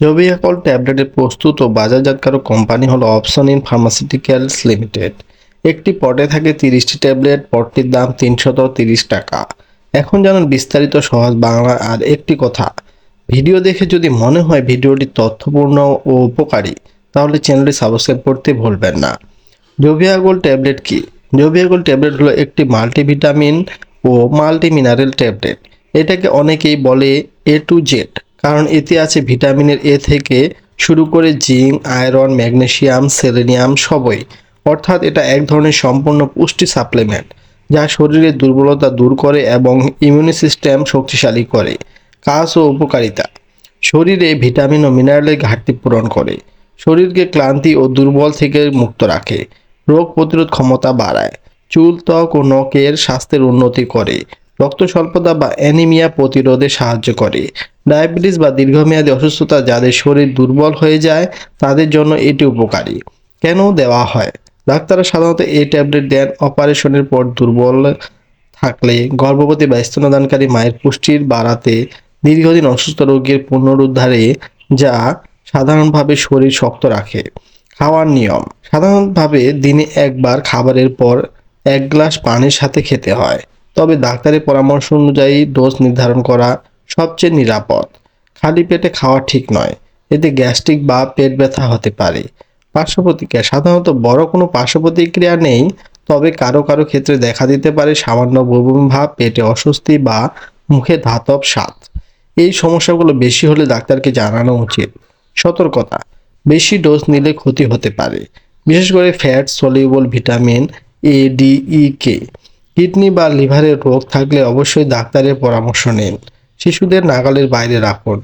জবিয়াকল ট্যাবলেটের প্রস্তুত ও বাজারজাতকারক কোম্পানি হলো অপশন ইন ফার্মাসিউটিক্যালস লিমিটেড একটি পটে থাকে তিরিশটি ট্যাবলেট পটটির দাম তিনশত তিরিশ টাকা। এখন জানুন বিস্তারিত সহজ বাংলা আর একটি কথা। ভিডিও দেখে যদি মনে হয় ভিডিওটি তথ্যপূর্ণ ও উপকারী, তাহলে চ্যানেলটি সাবস্ক্রাইব করতে ভুলবেন না। জোভিয়াগোল ট্যাবলেট কি? জোভিয়াগোল ট্যাবলেট হলো একটি মাল্টিভিটামিন ও মাল্টি মিনারেল ট্যাবলেট এটাকে অনেকেই বলে এ টু জেড কারণ এতে আছে ভিটামিনের এ থেকে শুরু করে জিঙ্ক, আয়রন, ম্যাগনেসিয়াম সেলেনিয়াম সবই। অর্থাৎ এটা এক ধরনের সম্পূর্ণ পুষ্টি সাপ্লিমেন্ট, যা শরীরের দুর্বলতা দূর করে এবং ইমিউনি সিস্টেম শক্তিশালী করে। কাজ ও উপকারিতা। শরীরে ভিটামিন ও মিনারেলের ঘাটতি পূরণ করে। শরীরকে ক্লান্তি ও দুর্বল থেকে মুক্ত রাখে। রোগ প্রতিরোধ ক্ষমতা বাড়ায়। চুল, ত্বক ও নখের স্বাস্থ্যের উন্নতি করে। রক্ত স্বল্পতা বা অ্যানিমিয়া প্রতিরোধে সাহায্য করে। ডায়াবেটিস বা দীর্ঘমেয়াদী অসুস্থতা যাদের শরীর দুর্বল হয়ে যায়, তাদের জন্য এটি উপকারী। কেন দেওয়া হয়? ডাক্তাররা সাধারণত এই ট্যাবলেট দেন অপারেশনের পর দুর্বল থাকলে, গর্ভবতী বা স্তনদানকারী মায়ের পুষ্টির বাড়াতে, দীর্ঘদিন অসুস্থ রোগীর পুনরুদ্ধারে, যা সাধারণভাবে শরীর শক্ত রাখে। খাওয়ার নিয়ম। সাধারণভাবে দিনে একবার খাবারের পর এক গ্লাস পানির সাথে খেতে হয়। তবে ডাক্তারের পরামর্শ অনুযায়ী ডোজ নির্ধারণ করা সবচেয়ে নিরাপদ। খালি পেটে খাওয়া ঠিক নয়, এতে গ্যাস্ট্রিক বা পেট ব্যথা হতে পারে। পার্শ্বপ্রতিক্রিয়া, সাধারণত বড় কোনো পার্শ্ব প্রতিক্রিয়া নেই, তবে কারও কারও ক্ষেত্রে দেখা দিতে পারে সামান্য বমি ভাব, পেটে অস্বস্তি বা মুখে ধাতব স্বাদ। এই সমস্যাগুলো বেশি হলে ডাক্তারকে জানানো উচিত। সতর্কতা, বেশি ডোজ নিলে ক্ষতি হতে পারে। বিশেষ করে fat, soluble vitamin A D E K kidney বা লিভারের রোগ থাকলে অবশ্যই ডাক্তারের পরামর্শ নিন। শিশুদের নাগালের বাইরে রাখুন।